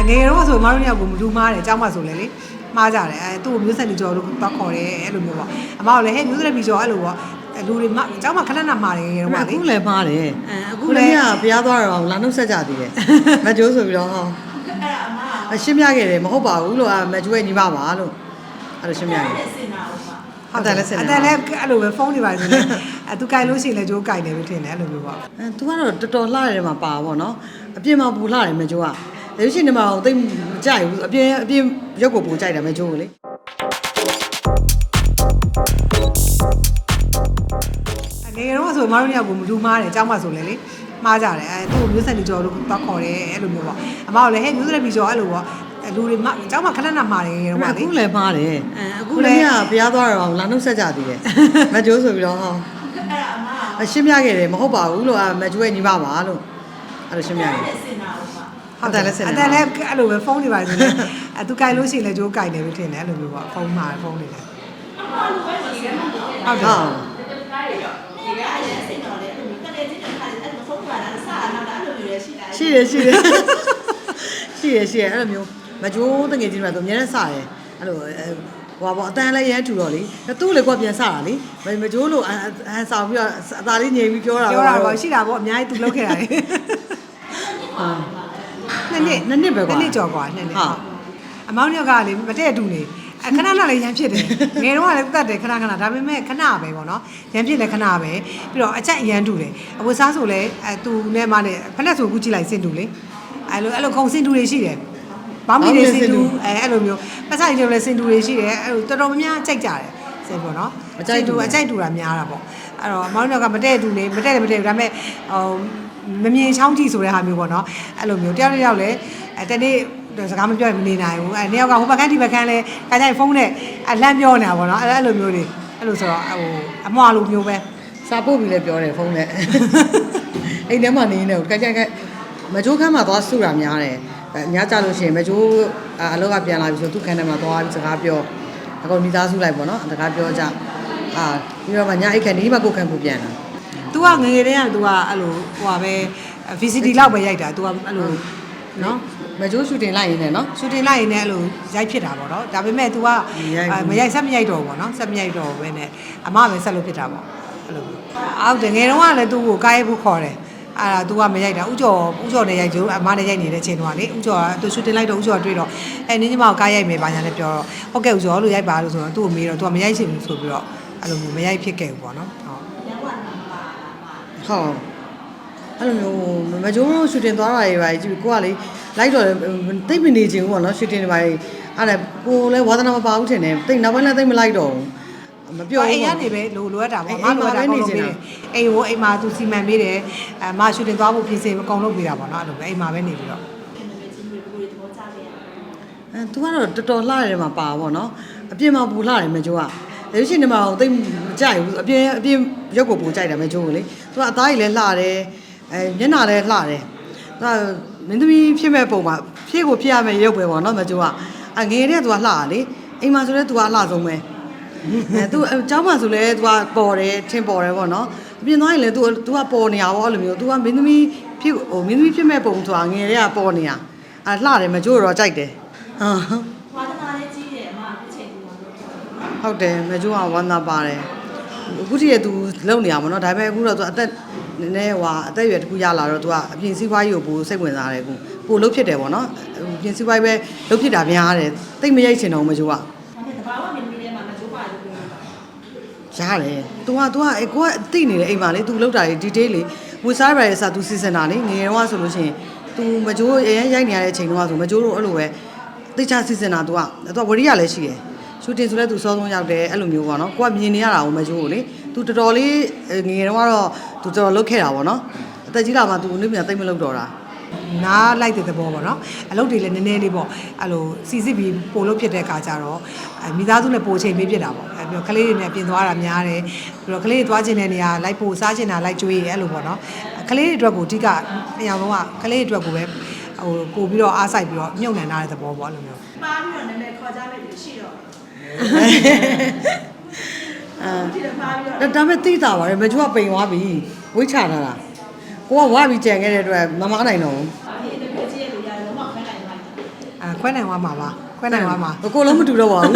အငယ်တော့ဆိုမတို့ညောက်ကိုမတူမားတယ်အเจ้าမဆိုလေလေမှားကြတယ်အဲသူ့ကိုမျိုးဆက်နေကြော်လို့တော့ခေါ်တယ်အဲ့လိုမျိုးပေါ့အမကလည်းဟဲ့မျိုးဆက်နေကြော်အဲ့လိုပေါ့လူတွေမအเจ้าမခဏနာမှားတယ်ငယ်တော့ပါလေ အခုလည်းမှားတယ် အဲအခု အခု လည်း လည်းဘုရားသွားတော့လာနှုတ်ဆက်ကြသေးတယ်မကျိုးဆိုပြီးတော့ဟောအရှင်းပြခဲ့တယ်မဟုတ်ပါဘူးလို့အမကျိုးရဲ့ညီမပါလို့အဲ့လိုရှင်းပြခဲ့တယ် ဟုတ်တယ်အတန်လည်းအဲ့လိုပဲဖုန်းနေပါဆိုရင်အဲသူကြိုင်လို့ရှိရင်လည်းကြိုးကြိုင်တယ်လို့ထင်တယ်အဲ့လိုမျိုးပေါ့ အဲ तू ကတော့တော်တော်လှရတယ်မှာပါပါတော့အပြင်မှာပူလှတယ်မကျိုးက ဒါရှိနေမှာတော့တိတ်မကြိုက်ဘူးအပြင်အပြင်ရုပ်ကိုပူကြိုက်တယ်မကျိုးကိုလေ အငယ်တော့ဆိုမတို့ညောက်ကိုမတူမားတယ်အเจ้าမဆိုလေလေမှားကြတယ်အဲသူ့ကိုမျိုးဆက်နေကြော်လို့တော့ခေါ်တယ်အဲ့လိုမျိုးပေါ့အမကလည်းဟဲ့မျိုးဆက်နေကြော်အဲ့လိုပေါ့လူတွေမအเจ้าမခဏနာမှားတယ်ငယ်တော့ပါလေ အခုလည်းမှားတယ် အဲအခု အခု လ လည်း ည်း ဘုရားသွားတော့လာနှုတ်ဆက်ကြသေးတယ်မကျိုးဆိုပြီးတော့ဟောအရှင်းပြခဲ့တယ်မဟုတ်ပါဘူးလို့အမကျိုးရဲ့ညီမပါလို့အဲ့လိုရှင်းပြခဲ့တယ် ဟုတ်တယ်အတန်လည်းအဲ့လိုပဲဖုန်းနေပါဆိုရင်အဲသူကြိုင်လို့ရှိရင်လည်းကြိုးကြိုင်တယ်လို့ထင်တယ်အဲ့လိုမျိုးပေါ့ဖုန်းမှာဖုန်းနေတယ်ဟုတ်တယ်ဟုတ်ရှိတယ်ရှိတယ်ရှိတယ်ရှိတယ်အဲ့လိုမျိုးမကျိုးတငယ်ချင်းတွေကတော့အများနဲ့စတယ်အဲ့လိုအဲဟိုပါပေါ့အတန်လည်းရမ်းထူတော့လေသူ့လေကွာပြန်စတာလေမကျိုးလို့အဟန်ဆောင်ပြီးတော့အသာလေးငြိမ်ပြီးပြောတာပြောတာပေါ့ရှိတာပေါ့အများကြီးသူလုပ်ခဲ့တာလေ နှစ်နှစ်နှစ်နှစ်ပဲကွာနှစ်နှစ်ကျော်ကွာနှစ်နှစ်ဟုတ်အမောင်ယောက်ကလေမတည့်တူနေအခဏခဏလေးရန်ဖြစ်တယ်ငယ်တော့ကလည်းတတ်တယ်ခဏခဏဒါပေမဲ့ခဏပဲပေါ့နော်ရန်ဖြစ်လည်းခဏပဲပြီးတော့အချက်အရန်တူတယ်အဝတ်စားဆိုလည်းအဲသူနဲ့မနဲ့ဖလက်ဆိုကူးကြည့်လိုက်စင်တူလေအဲလိုအဲလိုခုံစင်တူတွေရှိတယ်ဘာမီတွေစင်တူအဲအဲ့လိုမျိုးပတ်ဆိုင်တွေလည်းစင်တူတွေရှိတယ်အဲလိုတော်တော်များများကြိုက်ကြတယ်စင်ပေါ့နော်အကြိုက်တူအကြိုက်တူတာများတာပေါ့အဲ့တော့မောင်တို့ကမတည့်တူနေမတည့်တယ်မတည့်ဘူးဒါပေမဲ့ဟို မမြင်ချောင်းကြည့်ဆိုတဲ့ဟာမျိုးပေါ့နော်အဲ့လိုမျိုးတယောက်တစ်ယောက်လည်းအဲတနေ့စကားမပြောရင်မနေနိုင်ဘူးအဲနှစ်ယောက်ကဟိုဘက်ကန်းဒီဘက်ကန်းလဲခါကျရင်ဖုန်းနဲ့အလန့်ပြောနေတာပေါ့နော်အဲ့အဲ့လိုမျိုးတွေအဲ့လိုဆိုတော့ဟိုအမွာလိုမျိုးပဲစာပို့ပြီးလည်းပြောတယ်ဖုန်းနဲ့အိမ်ထဲမှာနေနေတယ်ကြိုက်ကြိုက်ကြိုက်မကျိုးခမ်းမှာသွားစုတာများတယ်အဲညကြလို့ရှိရင်မကျိုးအလောက်ကပြန်လာပြီဆိုသူ့ခန်းထဲမှာသွားပြီးစကားပြောအကောင်မိသားစုလိုက်ပေါ့နော်စကားပြောကြအာပြီးတော့မှညအိတ်ခန်းဒီမှာကိုယ်ခန်းကိုပြန်လာ तू ကငယ်ငယ်တည်းက तू ကအဲ့လိုဟိုပါပဲ VCD လောက်ပဲရိုက်တာ तू ကအဲ့လိုနော် မကျိုးရှူတင်လိုက်ရင်းနဲ့နော် ရှူတင်လိုက်ရင်လည်းအဲ့လိုရိုက်ဖြစ်တာပေါ့နော်ဒါပေမဲ့ तू က ရိုက်ဘူး မရိုက်ဆက်မရိုက်တော့ဘူးပေါ့နော်ဆက်မရိုက်တော့ဘူးပဲနဲ့အမပဲဆက်လို့ဖြစ်တာပေါ့အဲ့လိုမျိုးအောက်တငယ်တော့ကလည်း तू ကိုကားရိုက်ဖို့ခေါ်တယ်အဲ့ဒါ तू ကမရိုက်တာဥကျော်ဥကျော်နဲ့ရိုက်ကြိုးအမနဲ့ရိုက်နေတဲ့အချိန်တော့လေဥကျော်က तू ရှူတင်လိုက်တော့ဥကျော်တွေ့တော့အဲနင်းညီမကိုကားရိုက်မယ်ဘာညာနဲ့ပြောတော့ဟုတ်ကဲ့ဥကျော်လို့ရိုက်ပါလို့ဆိုတော့သူ့ကိုမေးတော့ तू ကမရိုက်ချင်ဘူးဆိုပြီးတော့အဲ့လိုမျိုးမရိုက်ဖြစ်ခဲ့ဘူးပေါ့နော်ဟုတ် ဟုတ်အဲ့လိုမျိုးမကျိုးရှူတင်သွားတာတွေပါကြည့်ကိုကလေလိုက်တော့တိတ်မနေချင်ဘူးပေါ့နော်ရှူတင်တွေပါအဲ့ဒါကိုလည်းဝါသနာမပါဘူးထင်တယ်တိတ်နောက်ပိုင်းလည်းတိတ်မလိုက်တော့ဘူးမပြောအိဘူးမ်ပေါ့ကနေပဲလိုလိုအပ်တာပေါ့အိမ်ငါလိုအပ်တာအိမ်မှာပဲအကုန်နေလုံးချင်ပေးတာတယ်အိမ်ကိုအိမ်မှာသူစီမံပေးတယ်အဲမရှူတင်သွားဖို့ပြင်ဆင်အကုန်လုပ်ပေးတာပေါ့နော်အဲ့လိုပဲအိမ်မှာပဲနေပြီးတော့အဲ तू ကတော့တော်တော်လှရတယ်မှာပါပေါ့နော်အပြင်မှာပူလှတယ်မကျိုးက ဒါရှိနေမှာတော့တိတ်မကြိုက်ဘူးအပြင်အပြင်ရုပ်ကိုပူကြိုက်တယ်မကျိုးကိုလေ तू ကအသားကြီးလည်းလှတယ်အဲမျက်နှာလည်းလှတယ် तू ကမင်းသမီးဖြစ်မဲ့ပုံမှာဖြစ်ကိုဖြစ်ရမယ့်ရုပ်ပဲပေါ့နော်မကျိုးကအငယ်တဲ့ तू ကလှတာလေအိမ်မှာဆိုလဲ तू ကအလှဆုံးပဲအဲ तू အเจ้าမှာဆိုလဲ तू ကပေါ်တယ်ထင်ပေါ်တယ်ပေါ့နော်အပြင်သွားရင်လည်း तू तू ကပေါ်နေတာပေါ့အဲ့လိုမျိုး तू ကမင်းသမီးဖြစ်ဟိုမင်းသမီးဖြစ်မဲ့ပုံဆိုတာငယ်တဲ့ကပေါ်နေတာအဲလှတယ်မကျိုးတော့ကြိုက်တယ်ဟာ ဟုတ်တယ်မကျိုးကဝမ်းသာပါတယ်အခုတည်းက तू လုံနေရမှာเนาะဒါပေမဲ့အခုတော့ तू အသက်နည်းနည်းဟွာအသက်အရွယ်တစ်ခုရလာတော့ तू ကအပြင်စည်းပွားရေးကိုပိုစိတ်ဝင်စားတယ်အခုပိုလှုပ်ဖြစ်တယ်ပေါ့နော်အပြင်စည်းပွားရေးပဲလှုပ်ဖြစ်တာများတယ်တိတ်မရိုက်ချင်တော့ဘူးမကျိုးကရတယ် तू က तू ကအဲကိုကတိနေတယ်အိမ်မှာလေ तू လှုပ်တာလေ detail လေဝစ်စားရရဲ့စာ तू စီစဉ်တာလေငယ်တော့ဆိုလို့ရှိရင် तू မကျိုးအရင်ရိုက်နေရတဲ့အချိန်တော့ဆိုမကျိုးတို့အဲ့လိုပဲတိတ်ချစီစဉ်တာ तू က तू ဝရိယလည်းရှိတယ် ရှူတင်ဆိုလဲသူစောဆုံးရောက်တယ်အဲ့လိုမျိုးပေါ့နော်ကိုကမြင်နေရတာကိုမကျိုးကိုလေသူတော်တော်လေးငယ်တော့ကတော့သူတော်တော်လုတ်ခဲ့တာပေါ့နော်အသက်ကြီးလာမှသူနေပြန်တိတ်မလုတ်တော့တာနားလိုက်တဲ့သဘောပေါ့နော်အလုပ်တွေလည်းနည်းနည်းလေးပေါ့အဲ့လိုစီစစ်ပြီးပို့လို့ဖြစ်တဲ့အခါကျတော့အဲမိသားစုနဲ့ပို့ချိန်ပေးဖြစ်တာပေါ့အဲပြီးတော့ကလေးတွေနဲ့ပြင်သွားတာများတယ်ပြီးတော့ကလေးတွေသွားခြင်းတဲ့နေရာလိုက်ပို့စားခြင်းတာလိုက်ကြွေးရအဲ့လိုပေါ့နော်ကလေးတွေအတွက်ကိုအဓိကအရာလုံးကကလေးတွေအတွက်ကိုပဲဟိုပို့ပြီးတော့အားဆိုင်ပြီးတော့မြုပ်နှံထားတဲ့သဘောပေါ့အဲ့လိုမျိုးပါပြီးတော့နည်းနည်းခေါ်ကြလိုက်ပြီးရှိတော့ အဲဒီလိုပါပြီးတော့ဒါဒါပေမဲ့သိတာပါလေမကျိုးကပိန်သွားပြီဝိတ်ချထားတာကိုကဝါပြီးကြံခဲ့တဲ့အတွက်မမနိုင်တော့ဘူးဒီလိုပြည့်ရဲ့လူရတယ်လုံးဝခိုင်းနိုင်လိုက်ခွဲနိုင်သွားမှာပါခွဲနိုင်သွားမှာကိုလုံးမတူတော့ပါဘူး